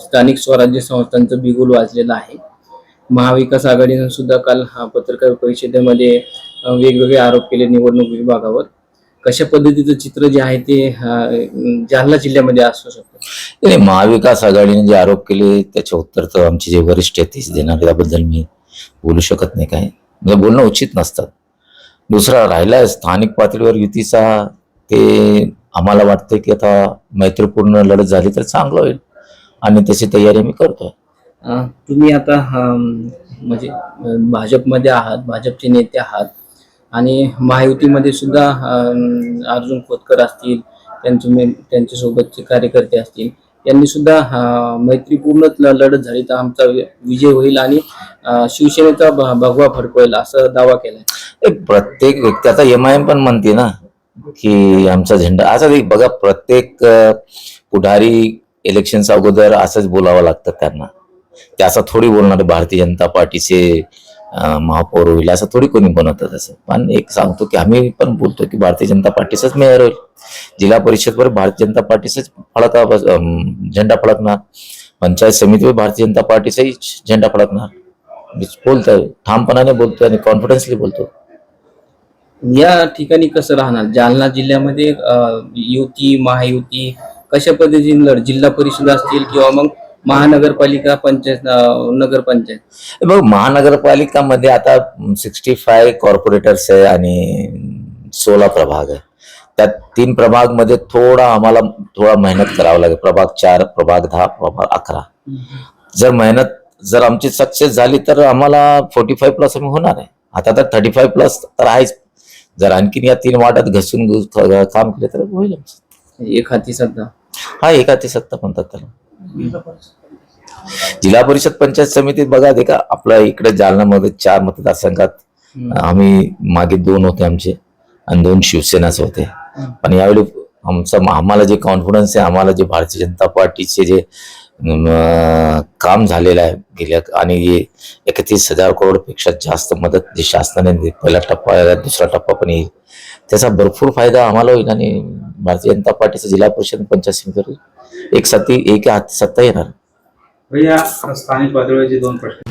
स्थानिक स्वराज्य संस्थांचं बिगुल वाजलेलं आहे. महाविकास आघाडीनं सुद्धा काल हा पत्रकार परिषदेमध्ये वेगवेगळे आरोप केले निवडणूक विभागावर. कशा पद्धतीचं चित्र जे आहे ते जालना जिल्ह्यामध्ये असू शकतं. नाही महाविकास आघाडीने जे आरोप केले त्याचे उत्तर तर आमचे जे वरिष्ठ आहेत तेच देणार त्याबद्दल मी बोलू शकत नाही काय म्हणजे बोलणं उचित नसतं. दुसरा राहिला स्थानिक पातळीवर युतीचा ते आम्हाला वाटतं की आता मैत्रीपूर्ण लढत झाली तर चांगलं होईल. आणि त्याची तयारी आम्ही करतोय. अं, तुम्ही आता म्हणजे भाजपमध्ये आहात भाजपचे नेते आहात. आणि महायुतीमध्ये सुद्धा अर्जुन खोतकर असतील त्यांचे मे- त्यांच्यासोबतचे कार्यकर्ते असतील. यांनी सुद्धा अं, मैत्रीपूर्ण ल- लढत झाली तर आमचा विजय होईल आणि शिवसेनेचा भगवा फडकवेल असा दावा केलाय. एक प्रत्येक व्यक्ती आता एम आय एम पण म्हणते ना की आमचा झेंडा असा एक बघा प्रत्येक पुढारी इलेक्शनच्या अगोदर असंच बोलावं लागतं त्यांना. ते असं थोडी बोलणार भारतीय जनता पार्टीचे महापौर होईल असं थोडी कोणी बनवतात तसं पण एक सांगतो की आम्ही पण बोलतो की भारतीय जनता पार्टीचाच मेयर होईल. जिल्हा परिषदवर भारतीय जनता पार्टीचाच फळका झेंडा फडकणार. पंचायत समितीवर भारतीय जनता पार्टीचाही झेंडा फडकणार. मी बोलतोय ठामपणाने बोलतोय आणि कॉन्फिडन्सली बोलतो या ठिकाणी कसं राहणार? जालना जिल्ह्यामध्ये युती महायुती कशा पद्धतीने लढ जिल्हा परिषद असतील किंवा मग महानगरपालिका पंचायत नगरपंचायत? बघ महानगरपालिकामध्ये आता सिक्स्टी फाय कॉर्पोरेटर्स आहे आणि सोळा प्रभाग आहे. त्यात तीन प्रभागमध्ये थोडा आम्हाला थोडा मेहनत करावं लागेल. प्रभाग चार प्रभाग दहा प्रभाग अकरा. जर मेहनत जर आमची सक्सेस झाली तर आम्हाला फोर्टी फाय प्लस आम्ही होणार आहे. आता तर थर्टी फाय प्लस तर आहेच. जर आणखीन या तीन वाट्यात घसून घुस- काम केले तर होईल. एक हाती सध्या. हा एकाती सत्ता म्हणतात त्याला. जिल्हा परिषद पंचायत समितीत बघा का आपल्या इकडे जालन्यामध्ये चार मतदारसंघात आम्ही मागे दोन होते आमचे आणि दोन शिवसेनाचे होते. पण यावेळी आमचं आम्हाला जे कॉन्फिडन्स आहे आम्हाला जे भारतीय जनता पार्टीचे जे काम झालेलं आहे. गेल्या आणि एकतीस हजार करोडपेक्षा जास्त मदत जे शासनाने पहिला टप्पा दुसरा टप्पा पण येईल. त्याचा भरपूर फायदा आम्हाला होईल आणि भारतीय जनता पार्टीचं जिल्हा परिषद पंचायत समिती एक सत्ती एक हात सत्ता येणार. भैया स्थानिक पातळीचे दोन प्रश्न.